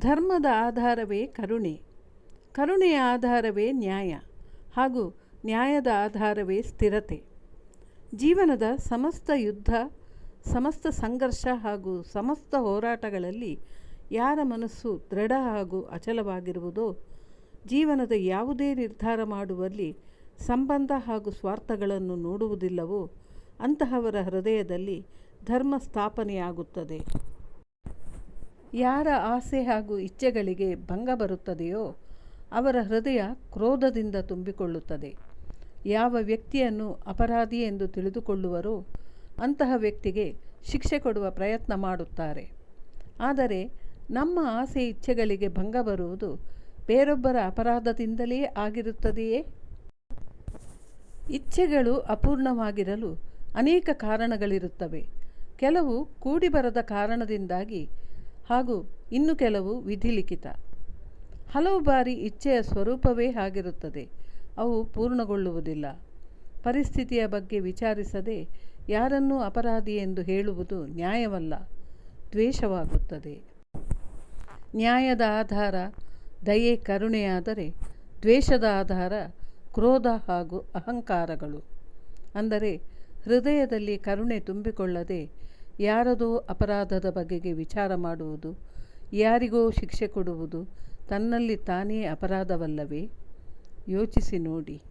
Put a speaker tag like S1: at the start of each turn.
S1: ಧರ್ಮದ ಆಧಾರವೇ ಕರುಣೆ. ಕರುಣೆಯ ಆಧಾರವೇ ನ್ಯಾಯ ಹಾಗೂ ನ್ಯಾಯದ ಆಧಾರವೇ ಸ್ಥಿರತೆ. ಜೀವನದ ಸಮಸ್ತ ಯುದ್ಧ, ಸಮಸ್ತ ಸಂಘರ್ಷ ಹಾಗೂ ಸಮಸ್ತ ಹೋರಾಟಗಳಲ್ಲಿ ಯಾರ ಮನಸ್ಸು ದೃಢ ಹಾಗೂ ಅಚಲವಾಗಿರುವುದೋ, ಜೀವನದ ಯಾವುದೇ ನಿರ್ಧಾರ ಮಾಡುವಲ್ಲಿ ಸಂಬಂಧ ಹಾಗೂ ಸ್ವಾರ್ಥಗಳನ್ನು ನೋಡುವುದಿಲ್ಲವೋ, ಅಂತಹವರ ಹೃದಯದಲ್ಲಿ ಧರ್ಮ ಸ್ಥಾಪನೆಯಾಗುತ್ತದೆ. ಯಾರ ಆಸೆ ಹಾಗೂ ಇಚ್ಛೆಗಳಿಗೆ ಭಂಗ ಬರುತ್ತದೆಯೋ ಅವರ ಹೃದಯ ಕ್ರೋಧದಿಂದ ತುಂಬಿಕೊಳ್ಳುತ್ತದೆ. ಯಾವ ವ್ಯಕ್ತಿಯನ್ನು ಅಪರಾಧಿ ಎಂದು ತಿಳಿದುಕೊಳ್ಳುವರೋ ಅಂತಹ ವ್ಯಕ್ತಿಗೆ ಶಿಕ್ಷೆ ಕೊಡುವ ಪ್ರಯತ್ನ ಮಾಡುತ್ತಾರೆ. ಆದರೆ ನಮ್ಮ ಆಸೆ ಇಚ್ಛೆಗಳಿಗೆ ಭಂಗ ಬರುವುದು ಬೇರೊಬ್ಬರ ಅಪರಾಧದಿಂದಲೇ ಆಗಿರುತ್ತದೆಯೇ? ಇಚ್ಛೆಗಳು ಅಪೂರ್ಣವಾಗಿರಲು ಅನೇಕ ಕಾರಣಗಳಿರುತ್ತವೆ. ಕೆಲವು ಕೂಡಿಬರದ ಕಾರಣದಿಂದಾಗಿ ಹಾಗೂ ಇನ್ನು ಕೆಲವು ವಿಧಿಲಿಖಿತ ಹಲವು ಬಾರಿ ಇಚ್ಛೆಯ ಸ್ವರೂಪವೇ ಹಾಗಿರುತ್ತದೆ. ಅವು ಪೂರ್ಣಗೊಳ್ಳುವುದಿಲ್ಲ. ಪರಿಸ್ಥಿತಿಯ ಬಗ್ಗೆ ವಿಚಾರಿಸದೆ ಯಾರನ್ನೂ ಅಪರಾಧಿ ಎಂದು ಹೇಳುವುದು ನ್ಯಾಯವಲ್ಲ, ದ್ವೇಷವಾಗುತ್ತದೆ. ನ್ಯಾಯದ ಆಧಾರ ದಯೆ, ಕರುಣೆಯಾದರೆ ದ್ವೇಷದ ಆಧಾರ ಕ್ರೋಧ ಹಾಗೂ ಅಹಂಕಾರಗಳು. ಅಂದರೆ ಹೃದಯದಲ್ಲಿ ಕರುಣೆ ತುಂಬಿಕೊಳ್ಳದೆ ಯಾರದೋ ಅಪರಾಧದ ಬಗೆಗೆ ವಿಚಾರ ಮಾಡುವುದು ಯಾರಿಗೋ ಶಿಕ್ಷೆ ಕೊಡುವುದು ತನ್ನಲ್ಲಿ ತಾನೇ ಅಪರಾಧವಲ್ಲವೇ? ಯೋಚಿಸಿ ನೋಡಿ.